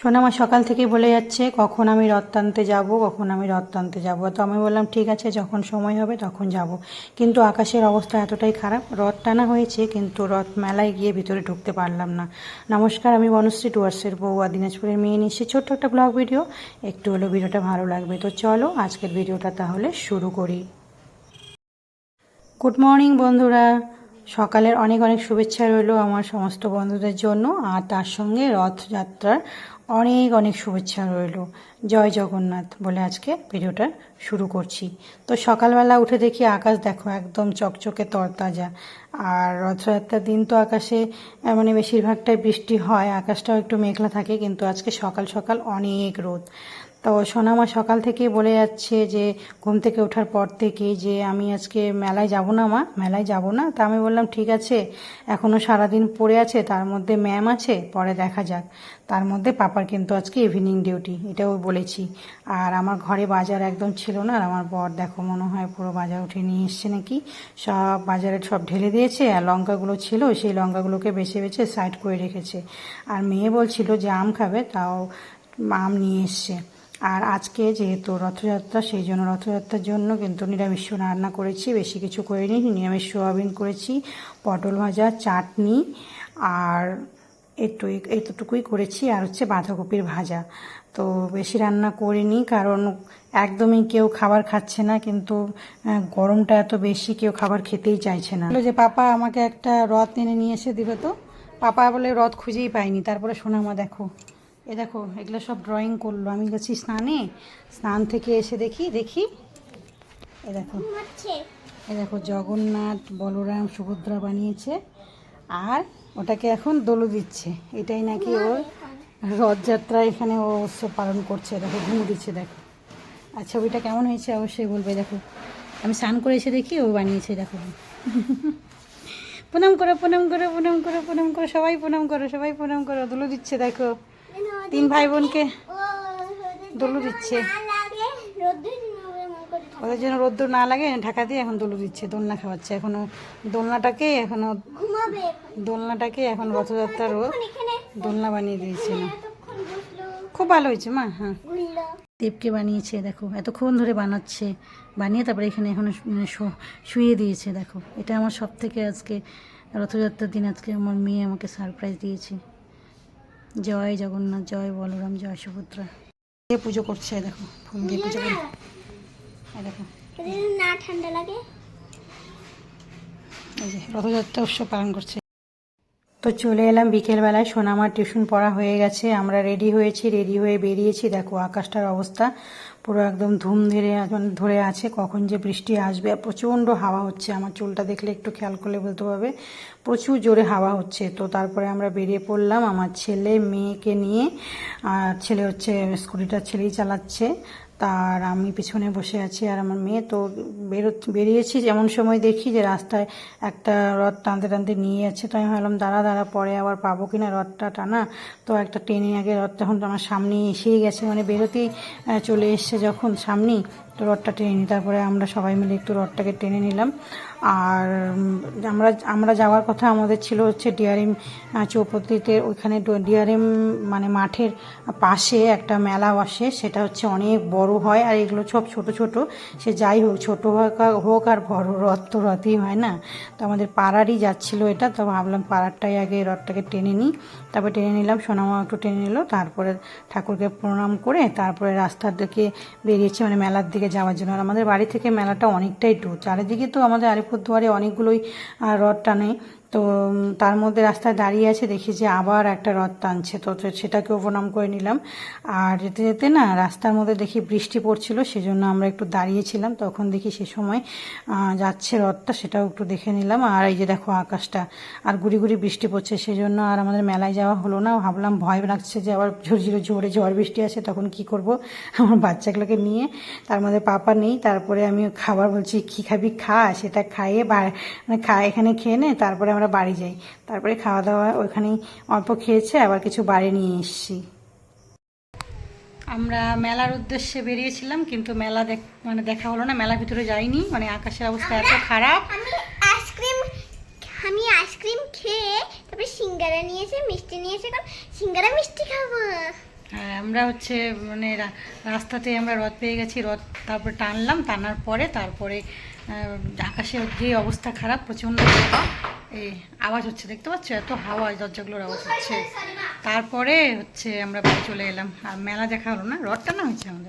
সোনামা সকাল থেকেই বলে যাচ্ছে, কখন আমি রথ টানতে যাব? কখন আমি রথ টানতে যাব? তো আমি বললাম, ঠিক আছে, যখন সময় হবে তখন যাব। কিন্তু আকাশের অবস্থা এতটাই খারাপ, রথ টানা হয়েছে, কিন্তু রথ মেলায় গিয়ে ভিতরে ঢুকতে পারলাম না। নমস্কার, আমি বনশ্রী টুয়ার্সের বউ বউয়া দিনাজপুরের মেয়ে নিশ্চয়ই। ছোট্ট একটা ব্লগ ভিডিও, একটু হলো ভিডিওটা ভালো লাগবে। তো চলো, আজকের ভিডিওটা তাহলে শুরু করি। গুড মর্নিং বন্ধুরা। সকালের অনেক অনেক শুভেচ্ছা রইল আমার সমস্ত বন্ধুদের জন্য, আর তার সঙ্গে রথযাত্রার অনেক অনেক শুভেচ্ছা রইল। জয় জগন্নাথ বলে আজকে ভিডিওটা শুরু করছি। তো সকালবেলা উঠে দেখি আকাশ দেখো একদম চকচকে তরতাজা, আর রথযাত্রার দিন তো আকাশে মানে বেশিরভাগটাই বৃষ্টি হয়, আকাশটাও একটু মেঘলা থাকে, কিন্তু আজকে সকাল সকাল অনেক রোদ। তো সোনামা সকাল থেকে বলে যাচ্ছে যে, ঘুম থেকে ওঠার পর থেকে যে, আমি আজকে মেলায় যাব না মা, মেলায় যাব না। তা আমি বললাম, ঠিক আছে এখনও সারাদিন পড়ে আছে, তার মধ্যে ম্যাম আছে, পরে দেখা যাক। তার মধ্যে পাপার কিন্তু আজকে ইভিনিং ডিউটি এটাও বলেছি। আর আমার ঘরে বাজার একদম ছিল না, আর আমার বর দেখো মনে হয় পুরো বাজার উঠে নিয়ে এসছে নাকি। সব বাজারে সব ঢেলে দিয়েছে, আর লঙ্কাগুলো ছিল, সেই লঙ্কাগুলোকে বেছে বেছে সাইড করে রেখেছে। আর মেয়ে বলছিল যে, আম খাবে, তাও আম নিয়ে এসছে। আর আজকে যেহেতু রথযাত্রা, সেই জন্য রথযাত্রার জন্য কিন্তু নিরামিষ রান্না করেছি, বেশি কিছু করিনি, নিরামিষ সোয়াবিন করেছি, পটল ভাজা, চাটনি আর একটু এতটুকুই করেছি আর হচ্ছে বাঁধাকপির ভাজা। তো বেশি রান্না করিনি কারণ একদমই কেউ খাবার খাচ্ছে না কিন্তু গরমটা এত বেশি কেউ খাবার খেতেই চাইছে না। যে, পাপা, আমাকে একটা রথ এনে নিয়ে এসে দিবে তো? পাপা বলে, রথ খুঁজেই পাইনি। তারপরে সোনামা, দেখো এ দেখো এগুলো সব ড্রয়িং করল। আমি গেছি স্নানে। স্নান থেকে এসে দেখি দেখি। এ দেখো। এ দেখো জগন্নাথ বলরাম সুভদ্রা বানিয়েছে। আর ওটাকে এখন দোলো দিচ্ছে। এটাই নাকি ওর রথযাত্রা এখানে ও উৎসব পালন করছে। দেখো ঘুমু দিচ্ছে দেখো। আর ছবিটা কেমন হয়েছে অবশ্যই বলবে দেখো। আমি স্নান করে এসে দেখি ও বানিয়েছে দেখো। প্রণাম করো প্রণাম করো প্রণাম করো প্রণাম করো সবাই প্রণাম করো সবাই প্রণাম করো। দোলো দিচ্ছে দেখো। তিন ভাই বোনকে দোলো দিচ্ছে। ওদের জন্য রোদ্দুর না লাগে ঢাকা দিয়ে এখন দোলো দিচ্ছে দোলনা খাওয়াচ্ছে। এখনও দোলনাটাকে এখনও ঘুমাবে দোলনাটাকে এখন রথযাত্রার ও দোলনা বানিয়ে দিয়েছে। না খুব ভালো হয়েছে মা হ্যাঁ। দেবকে বানিয়েছে দেখো এতক্ষণ ধরে বানাচ্ছে বানিয়ে তারপরে এখানে এখনও মানে শুয়ে দিয়েছে দেখো। এটা আমার সব থেকে আজকে রথযাত্রার দিন আজকে আমার মেয়ে আমাকে সারপ্রাইজ দিয়েছে। জয় জগন্নাথ জয় বলরাম জয় সুভদ্রা। এ পুজো করছে? দেখো ফুল দিয়ে পুজো করে। এই দেখো। না ঠান্ডা লাগে? এই যে রথযাত্রা উৎসব পালন করছে। তো চলে এলাম বিকেলবেলায়, সোনামার টিউশন পড়া হয়ে গেছে। আমরা রেডি হয়েছি রেডি হয়ে বেরিয়েছি। দেখো, আকাশটার অবস্থা পুরো একদম ধুম ধরে ধরে আছে। কখন যে বৃষ্টি আসবে আর প্রচণ্ড হাওয়া হচ্ছে। আমার চুলটা দেখলে একটু খেয়াল করলে বলতে পারবে, প্রচুর জোরে হাওয়া হচ্ছে। তো তারপরে আমরা বেরিয়ে পড়লাম। আমার ছেলে, মেয়েকে নিয়ে, আর ছেলে হচ্ছে স্কুটিটা ছেলেই চালাচ্ছে। তার আমি পিছনে বসে আছি আর আমার মেয়ে তো বেরো, বেরিয়েছি। যেমন সময় দেখি যে রাস্তায় একটা রথ টানতে টানতে নিয়ে যাচ্ছে, তো আমি ভাবলাম, দাঁড়া দাঁড়া, পরে আবার পাবো কি না রথটা টানা? তো একটা টেনে আগে রথটা এখন তো আমার সামনে এসেই গেছে। মানে বেরোতেই চলে এসছে যখন সামনেই, তো রথটা টেনে নিই তারপরে আমরা সবাই মিলে একটু রথটাকে টেনে নিলাম। আর আমরা আমরা যাওয়ার কথা আমাদের ছিল হচ্ছে ডিআরএম চৌপতিতে। ওইখানে ডিআরএম মানে মাঠের পাশে একটা মেলা বসে সেটা হচ্ছে অনেক বড় হয় আর এগুলো সব ছোট ছোট। সে যাই হোক, ছোট হোক আর- হোক আর বড়, রথ তো রথই হয় না। তো আমাদের পাড়ারই যাচ্ছিল এটা, তো ভাবলাম পাড়ারটাই আগে রথটাকে টেনে নিই। তারপর টেনে নিলাম, সোনামা একটু টেনে নিল, তারপরে ঠাকুরকে প্রণাম করে তারপরে রাস্তার দিকে বেরিয়েছি মানে মেলার দিকে যাওয়ার জন্য। আর আমাদের বাড়ি থেকে মেলাটা অনেকটাই দূর। চারিদিকে তো আমাদের আলিপুরদুয়ারে অনেকগুলোই রথ টানে। তো তার মধ্যে রাস্তায় দাঁড়িয়ে আছে, দেখি যে আবার একটা রথ টানছে। তো সেটাকেও প্রণাম করে নিলাম। আর যেতে যেতে না, রাস্তার মধ্যে দেখি বৃষ্টি পড়ছিল, সেজন্য আমরা একটু দাঁড়িয়েছিলাম। তখন দেখি সে সময় যাচ্ছে রথটা, সেটাও একটু দেখে নিলাম। আর এই যে দেখো আকাশটা, আর গুড়ি গুড়ি বৃষ্টি পড়ছে, সেজন্য আর আমাদের মেলায় যাওয়া হলো না। ভাবলাম ভয় লাগছে যে আবার ঝুরঝুরে ঝোরে ঝড় বৃষ্টি আছে তখন কি করব? আমার বাচ্চাগুলোকে নিয়ে, তার মধ্যে পাপা নেই, তারপরে আমি খাবার বলছি, কী খাবি খা, সেটা খাইয়ে বা মানে খা, এখানে খেয়ে নে, তারপরে আমরা বাড়ি যাই। তারপরে খাওয়া দাওয়া ওইখানেই অল্প খেয়েছে আবার কিছু বাড়ি নিয়ে এসেছি। আমরা মেলার উদ্দেশ্যে বেরিয়েছিলাম কিন্তু মেলা দেখ মানে দেখা হলো না মেলার ভিতরে যাইনি। মানে আকাশের অবস্থা এত খারাপ। আমি আইসক্রিম আমি আইসক্রিম খেয়ে তারপরে সিঙ্গারা নিয়েছে মিষ্টি নিয়েছে কারণ সিঙ্গারা মিষ্টি খাব। আমরা হচ্ছে মানে রা- রাস্তাতে আমরা রথ পেয়ে গেছি রথ তারপরে টানলাম টানার পরে তারপরে আকাশের যে অবস্থা খারাপ প্রচণ্ড এই আওয়াজ হচ্ছে, দেখতে পাচ্ছ? এত হাওয়া দরজাগুলোর আওয়াজ হচ্ছে। তারপরে হচ্ছে আমরা বাড়ি চলে এলাম। আর মেলা দেখা হলো না? রথ টানা হয়েছে আমাদের?